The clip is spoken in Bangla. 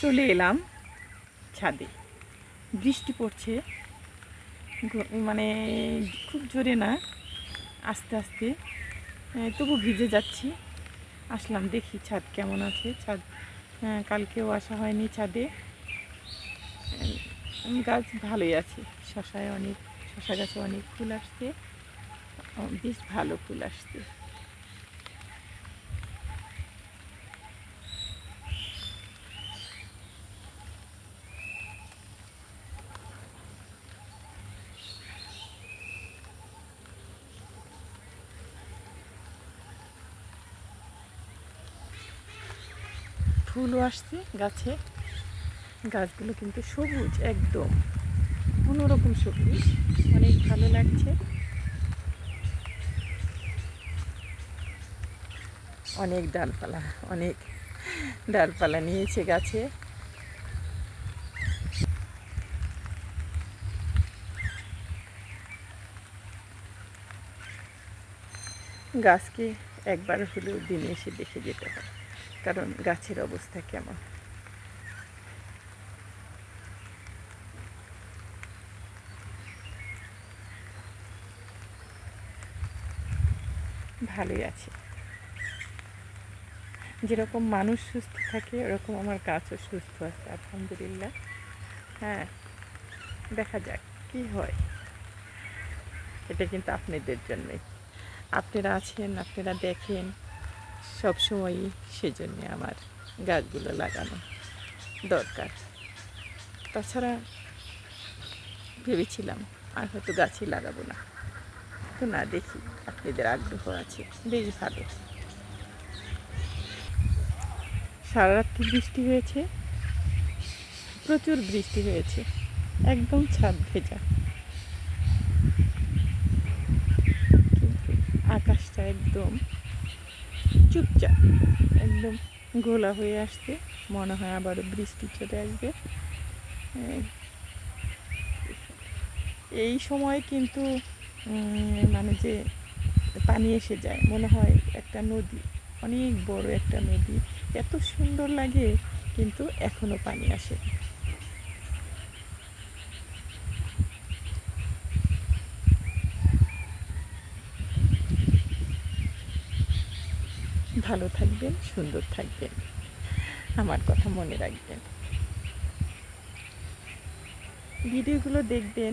চলে এলাম ছাদে। বৃষ্টি পড়ছে। মানে খুব জোরে না, আস্তে আস্তে। তবু ভিজে যাচ্ছি। আসলাম দেখি ছাদ কেমন আছে। ছাদ কালকেও আসা হয়নি ছাদে। গাছ ভালোই আছে। শশায় অনেক, শশা গাছে অনেক ফুল আসছে। বেশ ভালো ফুল আসছে। ফুলও আসছে গাছে। গাছগুলো কিন্তু সবুজ একদম অন্যরকম সবুজ, অনেক ভালো লাগছে। অনেক ডালপালা অনেক ডালপালা নিয়েছে গাছে। গাছকে একবার হলেও দিনে এসে দেখে যেতে হয়। কারণ গাছের অবস্থা কেমন? ভালোই আছে। যেরকম মানুষ সুস্থ থাকে, ওরকম আমার গাছও সুস্থ আছে, আলহামদুলিল্লাহ। হ্যাঁ দেখা যাক কি হয়। এটা কিন্তু আপনাদের জন্যই। আপনারা আছেন, আপনারা দেখেন সবসময়ই সেজন্য আমার গাছগুলো লাগানো দরকার। তাছাড়া ভেবেছিলাম আর হয়তো গাছই লাগাবো না। তো না, দেখি আপনাদের আগ্রহ আছে। বেশ ভালো। সারা রাত্রি বৃষ্টি হয়েছে। প্রচুর বৃষ্টি হয়েছে। একদম ছাদ ভেজা। আকাশটা একদম চুপচাপ। একদম গোলা হয়ে আসছে। মনে হয় আবারও বৃষ্টি চলে আসবে। এই- সময় কিন্তু মানে যে পানি এসে যায়, মনে হয় একটা নদী, অনেক বড় একটা নদী। এত সুন্দর লাগে, কিন্তু এখনও পানি আসে ভালো থাকবেন সুন্দর থাকবেন। আমার কথা মনে রাখবেন। ভিডিওগুলো দেখবেন।